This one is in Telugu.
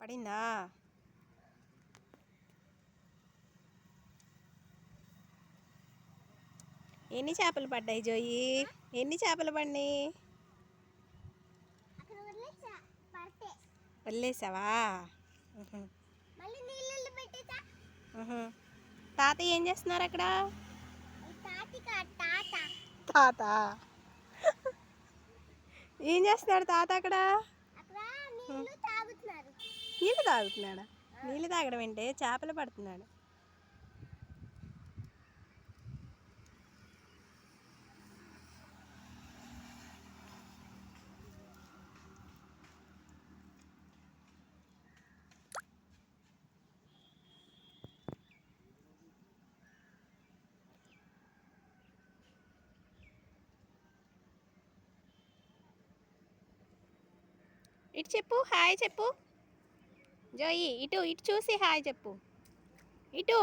పడిందా? ఎన్ని చేపలు పడ్డాయి జోయి? ఎన్ని చేపలు పడినాయి? వదిలేసావా. తాతయ్య ఏం చేస్తున్నారు అక్కడ? తాత. తాత. ఏం చేస్తున్నాడు తాత అక్కడ అక్కడ నీళ్ళు తాగుతున్నారు నీళ్ళు తాగుతున్నాడా? నీళ్ళు తాగడం అంటే చేపలు పడుతున్నాడు. ఇటు చెప్పు హాయ్ చెప్పు. జోయి ఇటు ఇటు చూసి హాయ్ చెప్పు. ఇటు.